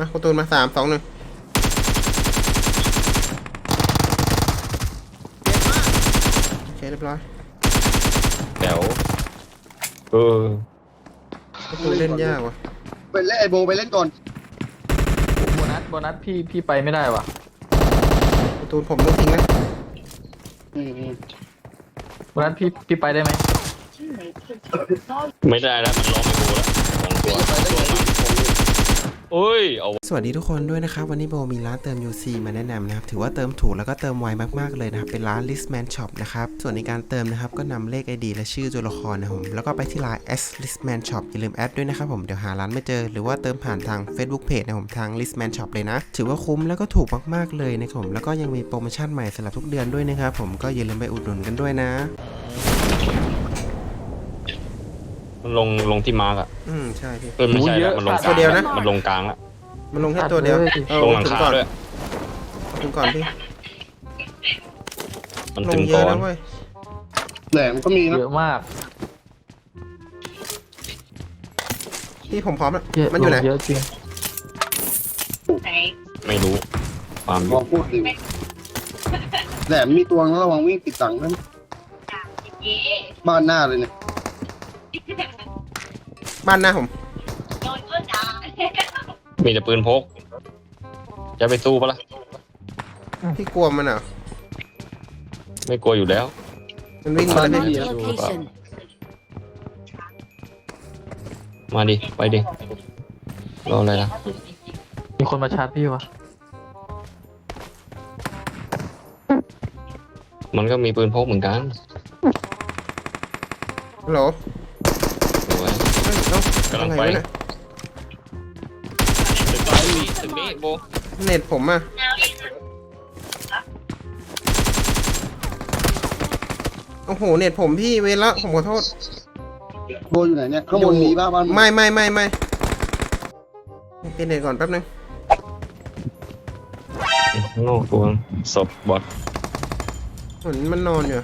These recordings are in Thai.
นะคุณตูนมาสามสองหนึ่งโอเคเรียบร้อยแถวเออคุณตูนเล่นยากว่ะไปเล่นไอโบไปเล่นก่อนโบนัสโบนัสพี่พี่ไปไม่ได้ว่ะคุณตูนผมต้องทิ้งนะอืมอืมโบนัสพี่พี่ไปได้ไหมไม่ได้แล้วมันล้อมไปกูแล้วสองตัวตัว โอ้ยเอาสวัสดีทุกคนด้วยนะครับ วันนี้โบมีร้านเติม UC มาแนะนำนะครับ ถือว่าเติมถูกแล้วก็เติมไวมากๆเลยนะครับ เป็นร้าน Listman Shop นะครับ ส่วนในการเติมนะครับ ก็นำเลข ID และชื่อตัวละครนะผม แล้วก็ไปที่ไลน์ S Listman Shop อย่าลืมแอดด้วยนะครับผม เดี๋ยวหาร้านไม่เจอ หรือว่าเติมผ่านทาง Facebook Page นะผม ทาง Listman Shop เลยนะ ถือว่าคุ้มแล้วก็ถูกมากๆเลยนะครับผม แล้วก็ยังมีโปรโมชั่นใหม่สำหรับทุกเดือนด้วยนะครับผม ก็อย่าลืมไปอุดหนุนกันด้วยนะ มันลงลงที่มาร์กอะอืมใช่พี่ เออไม่ใช่แล้วมันลงกตัลาวงเดียวนะ มันลงกลางละ มันลงแค่ตัวเดียวเออลงหลังถึงคาก่อนด้วย ถึงก่อนพี่มันลถึงงเยก่อะอนนะเว้ยแหลมก็มีนะเยอะมากพี่ผมพร้อมแล้วเยอะมันอยู่ไหนเยอะจริงไม่รู้ความลองพูดดิแหลมมีตัวนะระวังวิ่งติดตังนั้นบ้านหน้าเลยเนี่ย บ้านหน้าผมมีแต่ปืนพก จะไปสู้ปะล่ะ พี่กลัวมันเหรอไม่กลัวอยู่แล้ว มันวิ่งมาแล้วพี่ Marked a location. มาดิ ไปดิ รออะไรล่ะ มีคนมาชาร์จพี่วะมันก็มีปืนพกเหมือนกัน ฮัลโหล สวย เฮ้ยเอ้า กำลังอะไรไปวะเนี่ย ตึกนี้ตึกนี้โบเน็ตผมอะโอ้โห เน็ตผมพี่เวรละผมขอโทษ โบอยู่ไหนเนี่ยข้างบนมีบ้าบ้านไม่ไม่ไม่ไม่เป็นเน็ตก่อนแป๊บนึงโง่ตัวศพบอทเหมือนมันนอนอยู่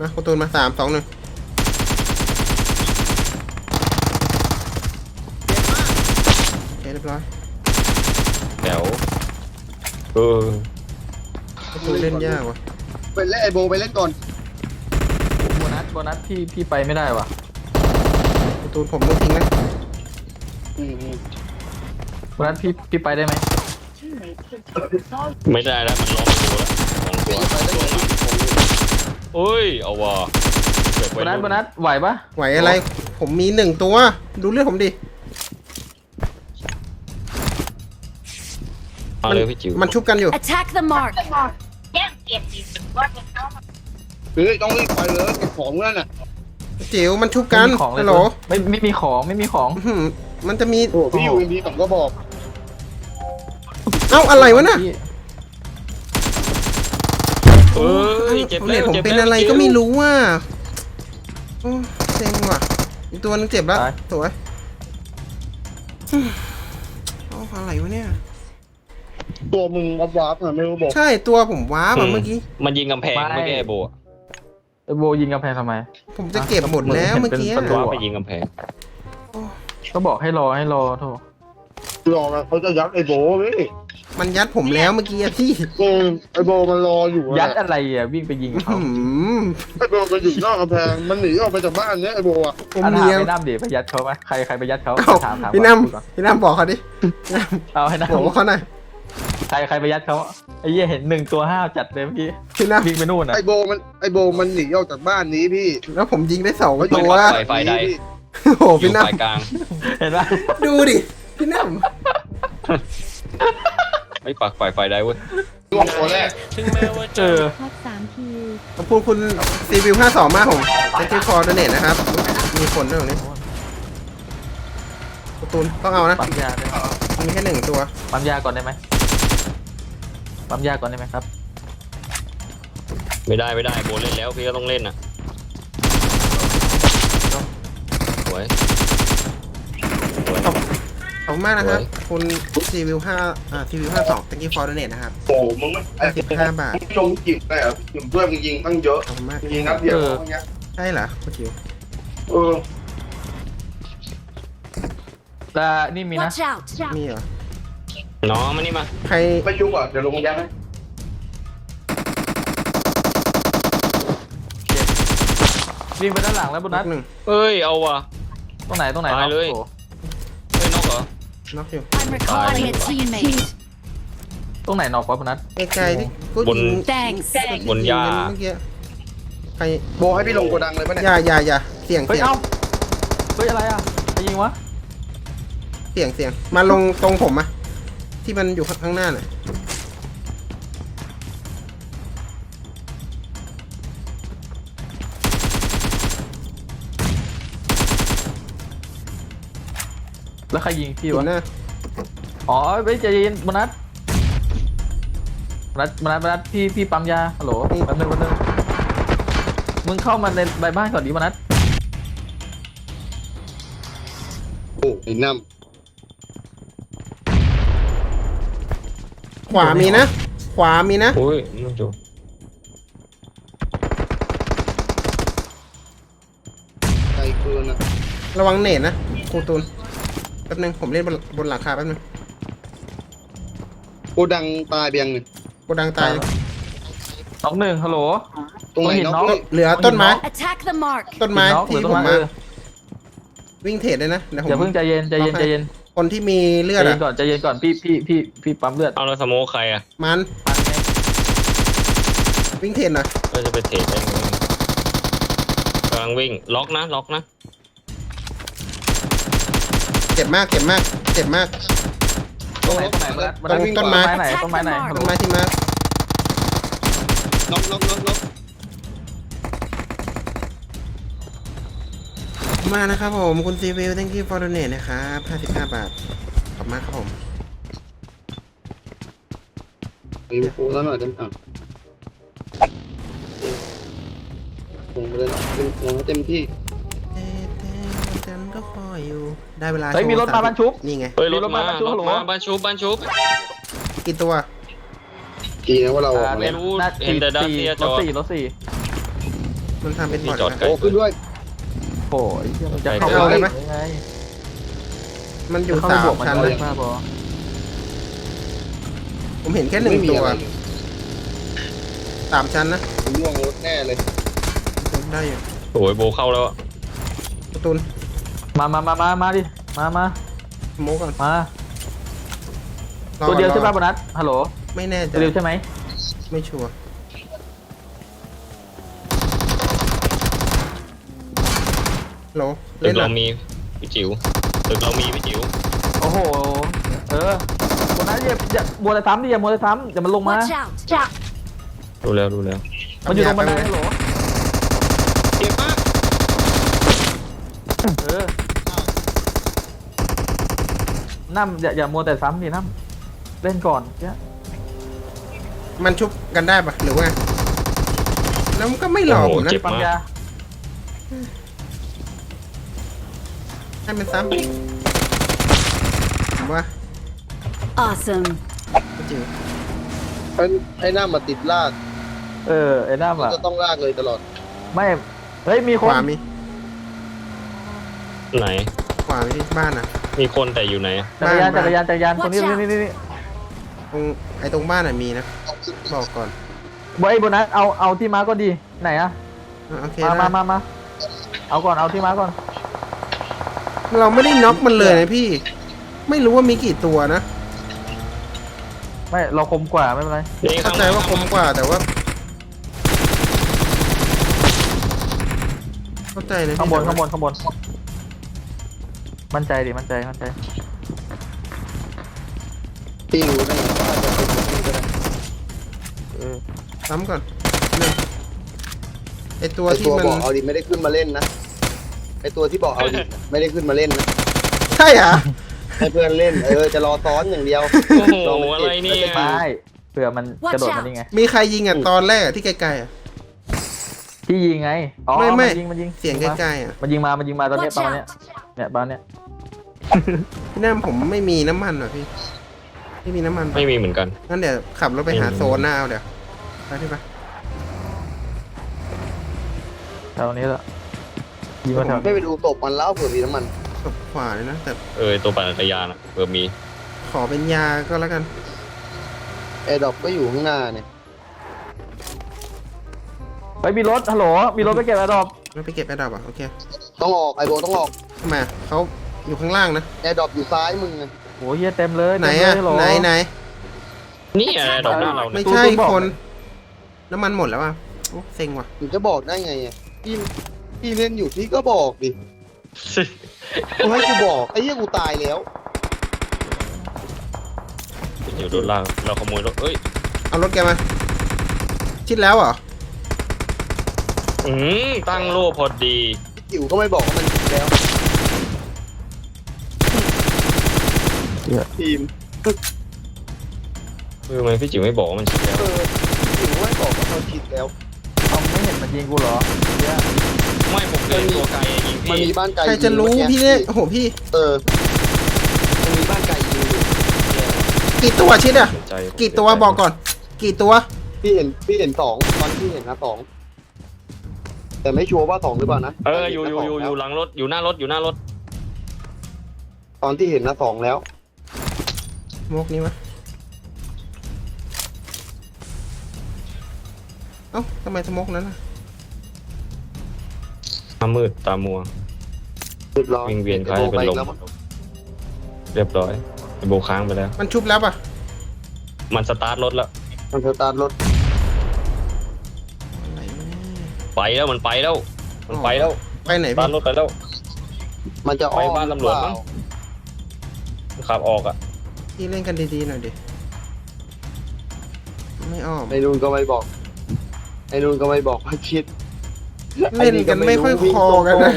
มาคุณตูนมาสามสองหนึ่งโอเคเรียบร้อยแถวเออคุณตูนเล่นยากว่ะไปเล่นไอโบไปเล่นก่อนโบนัสโบนัสพี่พี่ไปไม่ได้ว่ะคุณตูนผมต้องทิ้งนะอืมอืมโบนัสพี่พี่ไปได้ไหมไม่ได้แล้วมันล้อมไปกูแล้วสองตัวตัว มันโอ้ย เอาว่ะเกิดโบไว้นัสรุ่นโบนัสไหวปะไหวอะไร ผมมีหนึ่งตัว ดูเลือดผมดิเอาเลยพี่จิ๋วมันชุบกันอยู่ Attack the mark. เฮ้ยต้องรีบไปเลยเก็บของนั่นน่ะจิ๋วมันชุบกันไม่มีของเลยฮัลโหลไม่ไม่มีของไม่มีของอื้อหือมันจะมี โอ้พี่อยู่เอ็มพีผมก็บอก เอ้าอะไรวะน่ะพี่ เอ้ยเจ็บเน็แล้ตวผมจ็บเป็นแล้วอะไรจิ๋วก็ไม่รู้ว่ะโอ้เซ็งว่ะ อีกตัวนึงเจ็บแล้วสวยอืมเอ้าอะไรวะเนี่ย ตัวมึงวับวับน่ะไม่รู้บอก ใช่ตัวผมว้าบอะเมื่อกี้ มันยิงกำแพงไม่แก้โบอะไอโบยิงกำแพงทำไม ผมจะเก็บหมดแล้วเมื่อกี้เป็นประตูว่าไปยิงกำแพง ก็บอกให้รอให้รอโทษรอนะเขาจะยัดไอโบเว้ย มันยัดผมแล้วเมื่อกี้อะพี่เออไอโบมันรออยู่อะยัดอะไรอะวิ่งไปยิงอื้อเขาหือไอโบมันอยู่นอกกำแพงมันหนีออกไปจากบ้านเนี่ยไอโบอะผมอันถามเนียไปน้ำดิไปยัดเขาไหมใครใครไปยัดเขาเอ้าถามถามพี่ก่อน้พูดก่อนำพี่น้ำบอกเขาดิเอาให้น้บอกว่าเขาหน่อยำใครใครไปยัดเขาไอ้เหี้ยเห็นหนึ่งตัวห้าวจัดเลยเมื่อกี้พี่น้วิ่งไปนู่นอะไอโบมันไอโบมันหนีออกจากบ้านนี้พี่ำแล้วผมยิงได้สองเขาตัวไฟไฟใดพี่โอ้โหอยู่พี่น้ฝ่ายกลาง เห็นปะำดูดิพี่น้ ไอ้ปักฝ่ายไฟได้เว้ยช่วงตัวแรกเออพักสามทีำขอบคุณคุณซีวิวห้าสองมากผมเซ็นทรัลคอร์ดเนตนะครับ มีคนด้วยตรงนี้การะตูนต้องเอานะปั๊มยาได้ไหมมีแค่หนึ่งตัวปั๊มยาก่อนได้ไหมปั๊มยาก่อนได้ไหมครับ ไม่ได้ไม่ได้โบเล่นแล้วพี่ก็ต้องเล่นนะสวยสวยขอบ คุณมากนะครับโอ้ยคุณซีวิวห้าอ่าซีวิวห้าสองเซ็นทรัลคอร์ดเนตนะครับ โอ้มึงไม่สิบห้าบาทลงจิบได้เหรอเพื่อนมึงยิงตั้งเยอะขอบคุณมากยิงนัดเดียวเอออย่างเงี้ยใช่เหรอคุณจิวเออแต่นี่มีนะ Watch out! มีเหรอ น้องมานี่มา ใครไปชุบอะเดี๋ยวลงยัดให้วิ่งไปด้านหลังแล้วโบนัสหนึ่งเอ้ย เอาว่ะ ตรงไหนตรงไหนตายเลย โอ้โห น็อกอยู่ I'm recalling a teammate. ตรงไหนนอกวะโบนัสไกลๆที่กูบน ยิง Thanks. บนหญ้า เมื่อกี้ใครโบให้พี่ลงโกดังเลยปะเนี่ยอย่าอย่าอย่าเสียงเฮ้ยเสียงเอ้าเฮ้ยอะไรอะไปยิงวะเสียงเสียงมาลงตรงผมอะที่มันอยู่ข้างหน้าน่ะ แล้วใครยิงพี่อยู่วะหน้าอ๋อไปใจเย็นโบนัสโบนัสโบนัสโบนัสพี่พี่ปั๊มยาฮัลโหลแป๊บนึงแป๊บนึงมึงเข้ามาในใบบ้านก่อนดิโบนัสโอ้ไอ้น้ขวามีนะ ขวามีนะอุ้ยมันอยู่ำไกลเกินอะระวังเน็ตนะครูตูน แป๊บนึงผมเล่นบนบนหลังคาแป๊บนึงโกดังตายเบียงเนี่ยโกดังตายน้องหนึ่งฮัลโหล ตรงไหนต้องเห็นเนาะน้องเฮ้ยเหลือต้นไม้ Attack the mark. ต้นไม้น้องหรือที่ต้ผนมไม้มาเออ วิ่งเทรดเลยนะเดี๋ยวผม อย่าเพิ่งใจเย็นใจเย็นใจเย็นคนที่มีเลืใจอดเย็อะนก่อนใจเย็นก่อนพี่พี่พี่พี่ปั๊มเลือดเอาแล้วสโมคใครอะมันปั๊มไงวิ่งเทรดหน่อยก็จะไปเทรดได้ไงกำลังวิ่ง ล็อกนะ ล็อกนะ เจ็บมากเจ็บมากเจ็บมากตรงไหนตรงไหนโบนัสโบนัสตรงต้นไม้ไหนต้นไม้ไหนฮัลโหลต้นไม้ที่มาน็อกน็อกน็อกน็อกมานะครับผม คุณซีวิล thank you for donate นะครับ55 บาท ขอบคุณมากครับผมมีโฟแล้วหน่อยจังอะลงไปเลยนะเต็มลงให้เต็มที่เต้เต้วันจันทร์ก็คอยอยู่ ได้เวลาเฮ้ยโชว์มีรถมาสบ้านชุบนี่ไง เฮ้ยรถมีรถมามาบ้านชุบรฮัถลโหลมาบ้านชุบบ้านชุบกี่ตัวดีนะว่าเราออกอ่ามาไม่แล้วรู้น่าเห็นแต่สี่ดาเซียจรอถดสี่รถสี่มันทำเป็นบอร์ดจอดนะไกลโอ้ขึ้นด้วย โอ้ยเหี้ยมันจะไปเข้าเอาเลยไหมยังไงมันอยู่เข้าไปสามบวกมันชั้นเลเลยยป้าบอผมเห็นแค่หนึ่งไม่มีตัวอะไรเลยสามชั้นนะผมล่วงรถแน่เลยได้อยู่โอ้ยโบเข้าแล้วอะประตูน มามามามามาดิ มามาโมก่อนมา รอตัวเดียวรอใช่ป่ะโบนัส ฮัลโหล ไม่แน่ใจตัวเดียวใช่ไหมไม่ชัวร์โหลตึเล่กนเหรเราอมีพี่จิ๋วตึกเรามีพี่จิ๋วโอ้โห เออโบนัสอย่าอย่ามัวแต่ซ้ำดิอย่ามัวแต่ซ้ำอย่ามันลงมา Watch out! ดูแล้วดูแล้วมันอยู่ตรงบันไดฮัลโหล เจ็บมาก เออ น้ำอย่าอย่ามัวแต่ซ้ำดิน้ำเล่นก่อนเนี่ยมันชุบกันได้ปะหรือว่าแล้วมันก็ไม่หลอกผมนะ โอ้โหเจ็บ ปั๊มยาให้มันซ้ำผมว่า Awesome. ไม่จิ๋วไอ้ไอ้หน้ามาติดลากเออไอ้น้ำอะจะต้องลากเลยตลอด ไม่เฮ้ยมีขคนวามีไหน ขวามีที่บ้านนะ มีคนแต่อยู่ไหนจักรยานบ้านจักรยานจักรยานตรงนี้ Watch นี่นี่นี่ตรงไอ้ตรงบ้านน่ะมีนะบอกก่อนบอยโบนัสเอาเอาที่ม้าก็ดีไหนอะอะโอเคมาได้มามามาเอาก่อนเอาที่ม้าก่อนเราไม่ได้น็อกมันเลยนะพี่ ไม่รู้ว่ามีกี่ตัวนะไม่เราคมกว่าไม่เป็นไรนี่เข้าข้างใจว่าคมกว่าแต่ว่า เข้าใจนะพี่ข้างบนแต่ว่ข้างบนข้างบน มั่นใจดิ มั่นใจ มั่นใจ ตีรู้ได้ไงว่าจะเป็นแบบนี้ก็ได้ เออ ซ้ำก่อนหนึ่งไอตัวไอที่ตัวมัน บอกเอาดิไม่ได้ขึ้นมาเล่นนะไอตัวที่บอกเอาดิไม่ได้ขึ้นมาเล่นนะใช่เหรอ ให้เพื่อนเล่นเออจะรอซ้อนอย่างเดียวโอ้โหอะไรเนี่ย ไม่เผื่อมันกระโดด Watch มา out นี่ไง มีใครยิงอะตอนแรกอะที่ไกลๆอะ ที่ยิงไง อ๋อไม่ไม่ นยิงมันยิงเสียงใกล้ๆอะมันยิงมา มันยิงมาตอนเนี้ย Watch ประมาณเนี้ย out! เนี่ยประมาณเนี้ย พี่น้ำผมไม่มีน้ำมันอะพี่ไม่มีน้ำมันไม่มีเหมือนกัน งั้นเดี๋ยวขับรถไปหาไม่มีโซนหน้าเอาเดี๋ยวไปที่ปะแถวนี้แหละยิงมาแถวไม่ไปดูตบมันแล้วเผื่อมีน้ำมันตบขวาเลยนะแต่เออตัวปั่นจักรยานอะเผื่อมี ขอเป็นยาก็แล้วกัน แอร์ดรอปก็อยู่ข้างหน้าเนี่ย ไปมีรถฮัลโหลมีรถไปเก็บแอร์ดรอปแล้วไปเก็บแอร์ดรอปอะโอเคต้องออกไอโบต้องออกทำไมเขาอยู่ข้างล่างนะ แอร์ดรอปอยู่ซ้ายมึงไงโอ้ยเฮียเต็มเลยไหนเต็มอะเลยฮัลโหลไหนไหนนี่อะไรดอกหน้าเราไม่เนี่ย ใช่ตู้ตู้บอก คน น้ำมันหมดแล้วอะโอ้เซ็งว่ะมึงจะบอกได้ไงอะพี่พี่เล่นอยู่พี่ก็บอกดิกูให้กูบอกไอ้เหี้ยกูตายแล้วเดี๋ยวโดนล่างเราขโมยรถเอ้ยเอารถแกมา ชิดแล้วเหรอ อืมตั้งโล่พอดีจิ๋วก็ไม่บอกว่ามันผิดแล้วทีมเออทำไมพี่จิ๋วไม่บอกว่ามันชิดแล้วเออจิ๋วไม่บอกว่าเขาผิดแล้ว เอาไม่เห็นมันยิงกูเหรอเฮียไม่ผมเดินตัวไกลยิงมันพี่มีบ้านไกลใครจะรู้ยิงพี่มื่อเนี่ยกี้โอ้โหพี่เออมันมีบ้านไกลยิงอยู่กี่ตัวชิดอะสนใจผมกี่ตัวบอกก่อน กี่ตัวพี่เห็นพี่เห็นสองตอนพี่เห็นนะสอง แต่ไม่ชัวร์ว่าสองหรือเปล่านะเอออยู่อยู่อยู่อยู่หลังรถอยู่หน้ารถอยู่หน้ารถตอนที่เห็นนะสองแล้วมกนี้วะเอ้าทำไมสมกนั้นอะตามืดตามัว เรียบร้อยวิ่งเวียนคล้ายจะเป็นลม แล้วเรียบร้อยไอ้โบค้างไปแล้ว มันชุบแล้วป่ะ มันสตาร์ทรถแล้ว มันสตาร์ทรถ ไปแล้วมันไปแล้ว มันไปแล้วไปไหนสตาพี่ร์ทรถไปแล้ว มันจะอ้อมไปบ้านตำรวจมั้ง หอเปล่าขับออกอะพี่เล่นกันดีๆหน่อยดิไม่อ้อมไอ้นูนก็ไม่บอกไอ้นูนก็ไม่บอกว่าคิดเล่นกันไม่ค่อยคอกันนะ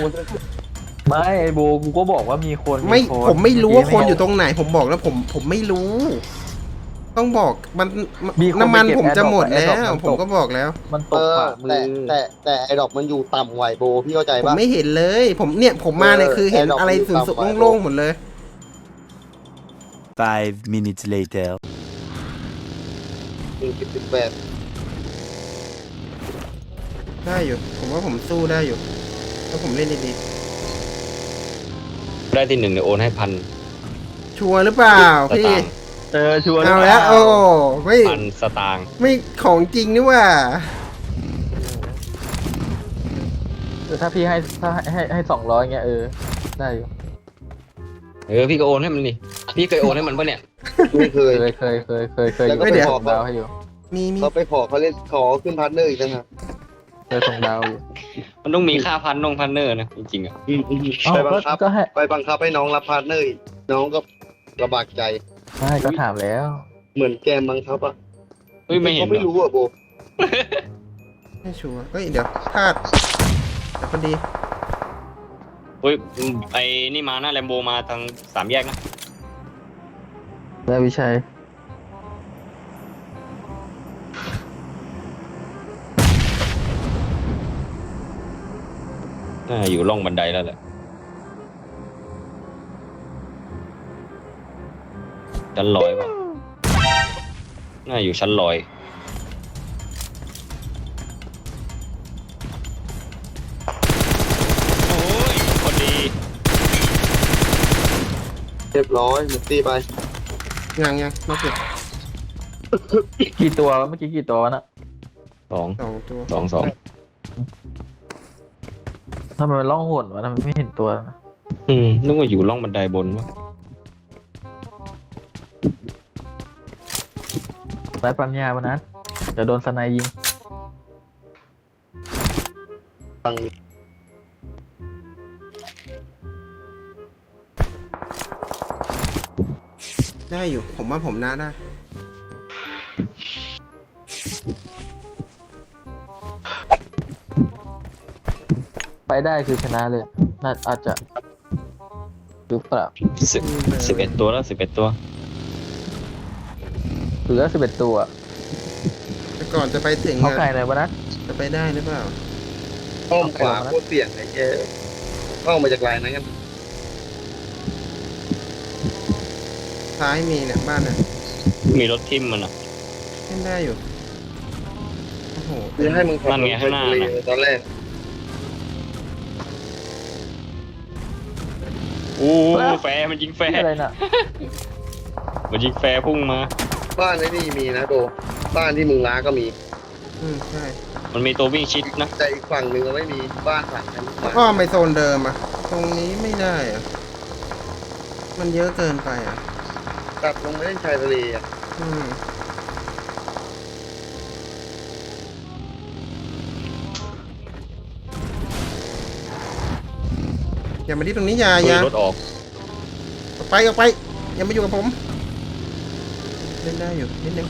ไม่ไอโบกูก็บอกว่ามีคนไม่คนผมไม่รู้ว่าคนเมื่อยู่ตรงไหน ผมบอกแล้วผมผมไม่รู้ ต้องบอกมันมีคนน้ำมันไปเก็บผมจะหมดแอร์แล้ดรอปวมันตก ผมก็บอกแล้วมันตเอกอฝ่ามืแต่อแต่แต่ไอ้ดอกมันอยู่ต่ำไหวโบพี่เข้าใจผมปะ ไม่เห็นเลย ผมเนี่ยผมมาเนี่ยเออคือเห็นแอร์ดรอปอะไรอยู่สูงต่ำสุดกว่าโล่งๆหมดเลย Five minutes later. หนึ่งสิบสิบแปดได้อยู่ ผมว่าผมสู้ได้อยู่ถ้าผมเล่นดีได้ที่หนึ่งเนี่ยโอนให้พันๆชัวร์หรือเปล่าสพี่ตางค์ เออชัวร์เอาแล้ว โอ้ไม่พันสตางค์ไม่ของจริงนี่ว่า เออถ้าพี่ให้ถ้าให้ให้สองร้อยเงี้ยเออ ได้อยู่เออพี่ก็โอนให้มันนี่พี่เคยโอนให้มันปะเนี่ย ไม่เคยเคยเคยเคยเคยเคยแล้วก็เคยไปบส่อกงเขาดาวให้อยู่มีมีเขาไปขอเขาเล่นขอขึ้นพาร์ทเนอร์อีกนะครับเคยส่งดาวอยู่มันต้องมีค่าพันนงพันเนอร์นะจริงๆอะเอ้าไปบัก็งคับก็ให้ไปบังคับให้น้องรับพาร์ทเนอร์อีกน้องก็ลำบากใจ ไม่ก็ถามแล้ว เหมือนแกมบังคับอะเฮ้ยไม่เห็นเขาไม่เหรอรู้อะโบไม่ชัวร์เฮ้ย เดี๋ยวพลาดแต่พอดีเฮ้ยไอ้นี่มาหน้าแลมโบมาทางสามแยกนะได้วิชัยน่าอยู่ร่องบันไดแล้วแหละ ชั้นลอยป่ะน่าอยู่ชั้นลอย โอ้ยพอดีเรียบร้อยหมดตีไปยังยังมาเก็บกี่ตัววะเมื่อกี้กี่ตัววะน่ะสองสองตัวสองสองทำไมมันล่องหนวะทำไมไม่เห็นตัวนะอืมนึกว่าอยู่ร่องบันไดบนวะ ไร้ปัญญาวันนั้นจะโดนสไนยิงตังได้อยู่ ผมว่าผมน่าได้ไปได้คือชนะเลย น่าอาจจะหรือเปล่าสิบสิบเอ็ดตัวแล้วสิบเอ็ดตัว เหลือสิบเอ็ดตัวแต่ก่อนจะไปถึงเขาอะไก่เลยวันนั้นจะไปได้หรือเปล่า อ้อมขวาโคตรเสี่ยงไอ้เจ๊เข้ามาจากลายนั้นกันซ้ายมีเนี่ยบ้านเนี่ยมีรถทิมมันอะ เล่นได้อยู่ โอ้โหจะให้มึงขับนั่นไงข้างหน้าน่ะ ตอนแรกโอ้แฟร์มันยิงแฟร์อะไรน่ะมันยิงแฟร์พุ่งมา บ้านไอ้นี่มีนะโด บ้านที่มึงล้าก็มี อืมใช่มันมีตัววิ่งชิดนะ แต่อีกฝั่งหนึ่งก็ไม่มีบ้านฝั่งนั้นมาอ้อมไปโซนเดิมอะ ตรงนี้ไม่ได้อะ มันเยอะเกินไปอะกลับลงไปเล่นชายทะเลอะอืมอย่ามาที่ตรงนี้อย่าอย่า รถออก ออกไปออกไปอย่ามาอยู่กับผม เล่นได้อยู่นิดนึง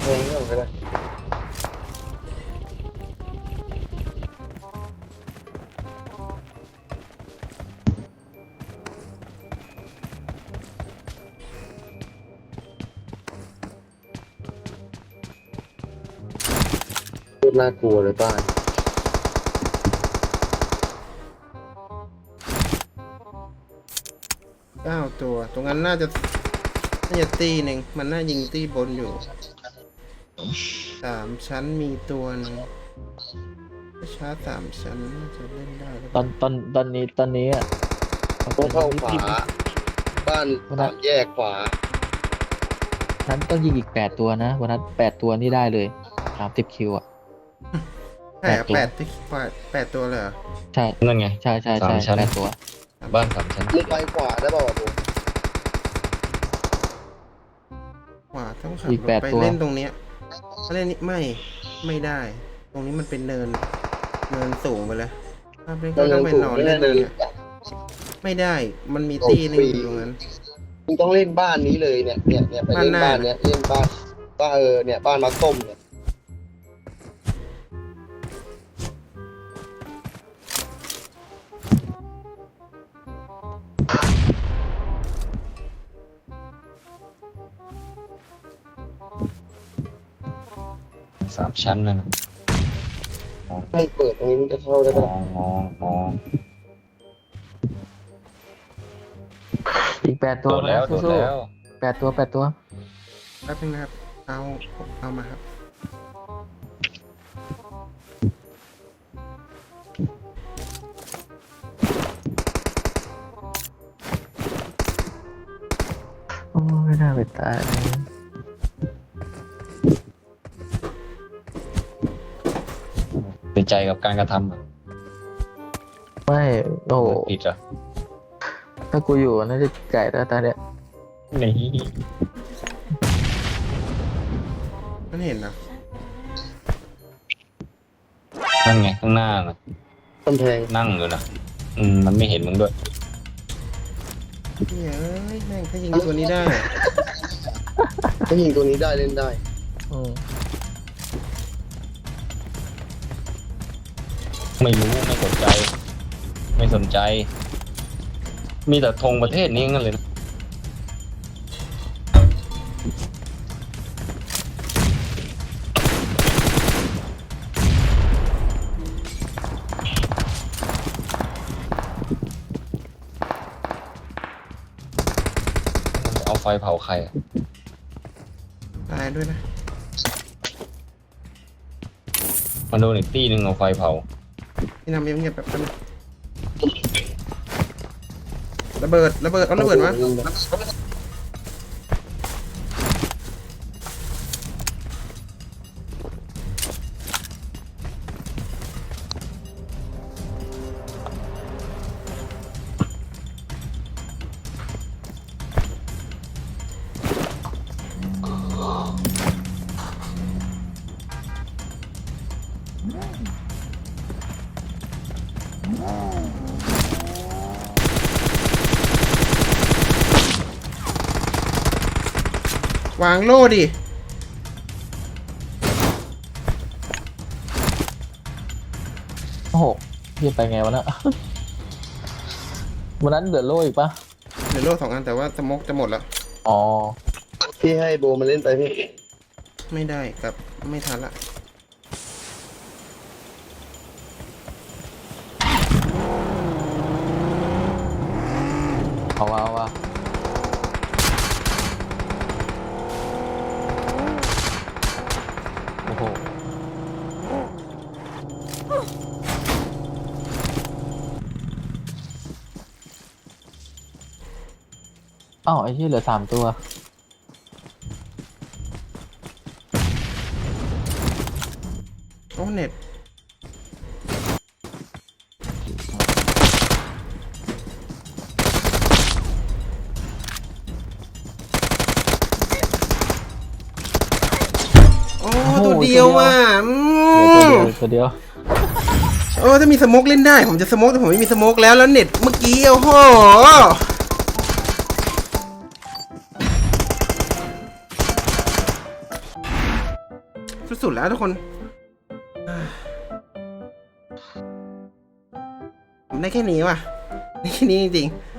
แทงก็ไปเล ตรน่ากลัวเลยบ้านเก้าตัว ตรงนั้นน่าจะน่าจะตีหนึ่งมันน่ายิงตีบนอยู่สามชั้นมีตัวหนึงถ้าชาร์จสามชั้นน่าจะเล่นได้หรือตเปอล่านตอนตอนนี้ตอนนี้อะต้องเข้าขวา บ้านสามแยกขวา นั้นต้องยิงอีกแปดตัวนะ วันนั้นแปดตัวนี่ได้เลยสามสิบคิวอะใช่อะ แปแปดดตัวที่แปดแปดตัวเลยเหรอใช่นั่นไง ใช่ใช่สาใช่มชั้น แปดตัว บ้านสามชั้นมึงไปขวาได้ป่าวะโบขวาต้องขับอีกรถแปดไปตัว เล่นตรงเนี้ยถ้าเล่นนี้ไม่ไม่ได้ ตรงนี้มันเป็นเนิน เนินสูงไปเลยถ้าเล่นก็ต้องไปนอนเล่นตรงเนี้ยไม่ได้ มันมีตีหนึงอยู่ตรงนั้น มึงต้องเล่นบ้านนี้เลยเนี่ยเนี่ยเนี่ยไปเล่นบ้านหน้าบ้านเนี้ยเล่นบ้านบ้านเออเนี่ยบ้านมาส้มเนี่ย สามชั้นนั่นน่ะให้เปิดตรงนี้มึงจะเข้าได้มป่ะองมองมองอีกแปดตัวโดดแล้วโดดสู้แล้วๆแปดตัวแปดตัว แป๊บนึงนะครับ เอาเอามาครับโอ้ไม่น่าไปตายเลย ใจกับการกระทำอะไม่โอ้โหผิดเหรอะถ้ากูอยู่น่าจะไก่แล้วตาเนี้ยนี่มันเห็นนะนั่นไงข้างหน้าน่ะกำแพงนั่งอยู่นะอืมมันไม่เห็นมึงด้วยเฮ้ยแม่งถ้ายิงตัวนี้ได้อะถ้ายิงตัวนี้ได้เล่นได้ อืม ไม่รู้ไม่สนใจ ไม่สนใจ มีแต่ธงประเทศนี้งั้นเลยนะเอาไฟเผาใครอะตายด้วยนะ มันโดนอีกตีหนึ่งเอาไฟเผา พี่นำเงียบๆแบบนั้นงระเบิดระเบิดเอาระเบิดมา วางโล่ดิ โอ้โหพี่ไปไงวะน่ะวันนั้นเดือดโลอีกปะเหลือโล่สองอันแต่ว่าสโมกจะหมดแล้ว อ๋อ พี่ให้โบมาเล่นไปพี่ ไม่ได้กับไม่ทันละ เอาว่าเอาว่า อ้าวไอ้ที่เหลือสามตัว โอ้เน็ตโอ้โอ้โห ตัวเดียวอะอืเหลือมตัวเดียวตัวเดียวโอ้ถ้ามีสโมกเล่นได้ ผมจะสโมกแต่ผมไม่มีสโมกแล้วแล้วเน็ตเมื่อกี้โอ้โห สุดแล้วทุกคนผมได้แค่นี้ว่ะได้แค่นี้จริงๆ